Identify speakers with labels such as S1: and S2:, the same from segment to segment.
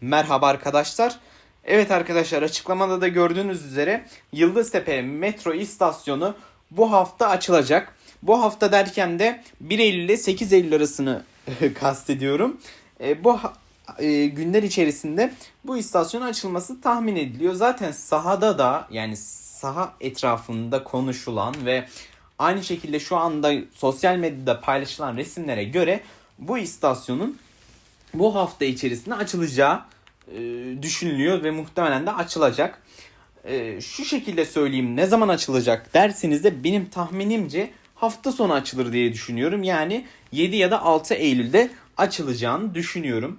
S1: Merhaba arkadaşlar. Evet arkadaşlar açıklamada da gördüğünüz üzere Yıldıztepe metro istasyonu bu hafta açılacak. Bu hafta derken de 1 Eylül ile 8 Eylül arasını kastediyorum. E, bu e, günler içerisinde bu istasyonun açılması tahmin ediliyor. Zaten sahada da yani saha etrafında konuşulan ve aynı şekilde şu anda sosyal medyada paylaşılan resimlere göre bu istasyonun bu hafta içerisinde açılacağı e, düşünülüyor ve muhtemelen de açılacak. E, şu şekilde söyleyeyim ne zaman açılacak derseniz de benim tahminimce hafta sonu açılır diye düşünüyorum. Yani 7 ya da 6 Eylül'de açılacağını düşünüyorum.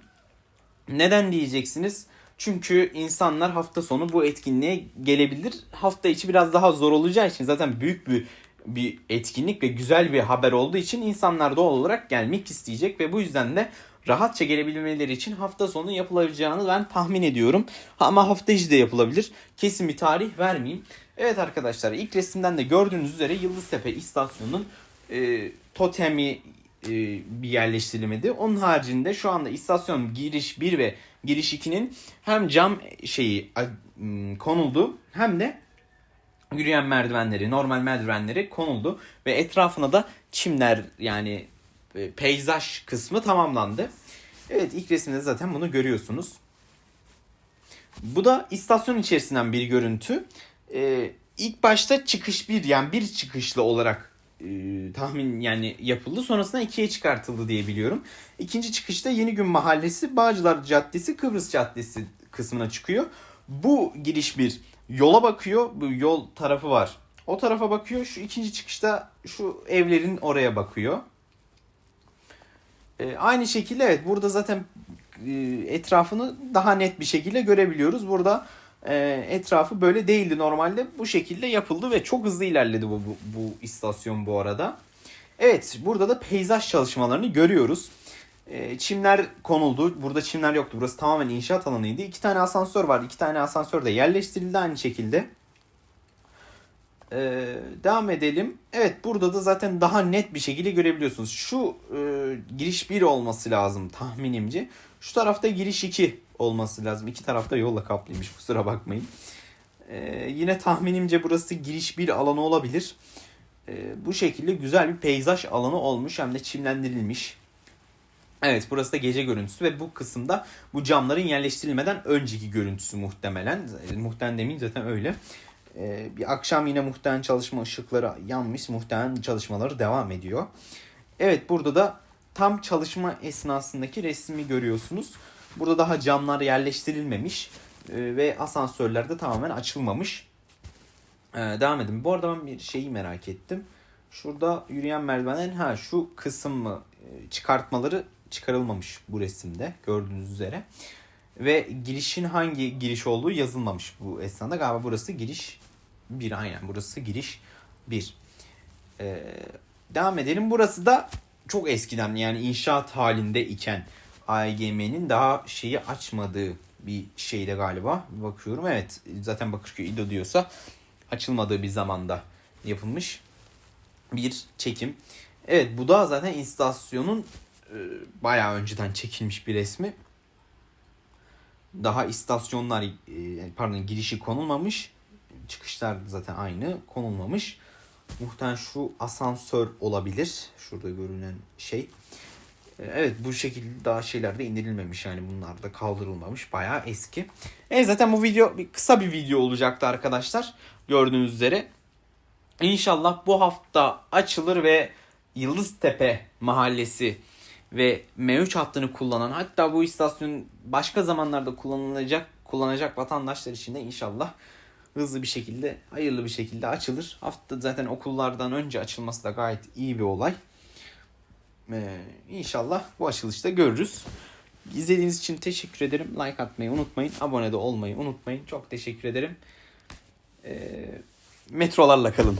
S1: Neden diyeceksiniz? Çünkü insanlar hafta sonu bu etkinliğe gelebilir. Hafta içi biraz daha zor olacağı için zaten büyük bir bir etkinlik ve güzel bir haber olduğu için insanlar doğal olarak gelmek isteyecek ve bu yüzden de rahatça gelebilmeleri için hafta sonu yapılacağını ben tahmin ediyorum. Ama hafta içi de yapılabilir. Kesin bir tarih vermeyeyim. Evet arkadaşlar ilk resimden de gördüğünüz üzere Yıldıztepe istasyonunun e, totemi e, bir yerleştirilmedi. Onun haricinde şu anda istasyon giriş 1 ve giriş 2'nin hem cam şeyi konuldu hem de yürüyen merdivenleri, normal merdivenleri konuldu ve etrafına da çimler yani peyzaj kısmı tamamlandı. Evet ilk resimde zaten bunu görüyorsunuz. Bu da istasyon içerisinden bir görüntü. Ee, ilk başta çıkış bir yani bir çıkışlı olarak e, tahmin yani yapıldı. Sonrasında ikiye çıkartıldı diye biliyorum. İkinci çıkışta Yeni Gün Mahallesi, Bağcılar Caddesi, Kıbrıs Caddesi kısmına çıkıyor. Bu giriş bir yola bakıyor. Bu yol tarafı var. O tarafa bakıyor. Şu ikinci çıkışta şu evlerin oraya bakıyor. E, aynı şekilde evet burada zaten e, etrafını daha net bir şekilde görebiliyoruz. Burada e, etrafı böyle değildi normalde. Bu şekilde yapıldı ve çok hızlı ilerledi bu, bu, bu istasyon bu arada. Evet burada da peyzaj çalışmalarını görüyoruz. Çimler konuldu. Burada çimler yoktu. Burası tamamen inşaat alanıydı. İki tane asansör var. İki tane asansör de yerleştirildi aynı şekilde. Ee, devam edelim. Evet burada da zaten daha net bir şekilde görebiliyorsunuz. Şu e, giriş 1 olması lazım tahminimce. Şu tarafta giriş 2 olması lazım. İki tarafta yolla kaplıymış kusura bakmayın. Ee, yine tahminimce burası giriş 1 alanı olabilir. Ee, bu şekilde güzel bir peyzaj alanı olmuş hem de çimlendirilmiş. Evet burası da gece görüntüsü ve bu kısımda bu camların yerleştirilmeden önceki görüntüsü muhtemelen. Muhtemelen demeyeyim zaten öyle. Ee, bir akşam yine muhtemelen çalışma ışıkları yanmış. Muhtemelen çalışmaları devam ediyor. Evet burada da tam çalışma esnasındaki resmi görüyorsunuz. Burada daha camlar yerleştirilmemiş ee, ve asansörler de tamamen açılmamış. Ee, devam edin. Bu arada ben bir şeyi merak ettim. Şurada yürüyen merdivenlerin ha şu kısım mı e, çıkartmaları çıkarılmamış bu resimde gördüğünüz üzere. Ve girişin hangi giriş olduğu yazılmamış bu esnada. Galiba burası giriş 1 aynen burası giriş 1. Ee, devam edelim. Burası da çok eskiden yani inşaat halinde iken AEGM'nin daha şeyi açmadığı bir şeyde galiba. Bakıyorum evet zaten Bakırköy İdo diyorsa açılmadığı bir zamanda yapılmış bir çekim. Evet bu da zaten istasyonun e, bayağı önceden çekilmiş bir resmi. Daha istasyonlar e, pardon girişi konulmamış. Çıkışlar zaten aynı konulmamış. Muhtemelen şu asansör olabilir. Şurada görünen şey. E, Evet bu şekilde daha şeyler de indirilmemiş yani bunlar da kaldırılmamış bayağı eski. Evet zaten bu video bir kısa bir video olacaktı arkadaşlar. Gördüğünüz üzere. İnşallah bu hafta açılır ve Yıldıztepe mahallesi ve M3 hattını kullanan hatta bu istasyon başka zamanlarda kullanılacak kullanacak vatandaşlar için de inşallah hızlı bir şekilde hayırlı bir şekilde açılır. Hafta zaten okullardan önce açılması da gayet iyi bir olay. Ee, inşallah bu açılışta görürüz. İzlediğiniz için teşekkür ederim. Like atmayı unutmayın. Abone de olmayı unutmayın. Çok teşekkür ederim. Ee, metrolarla kalın.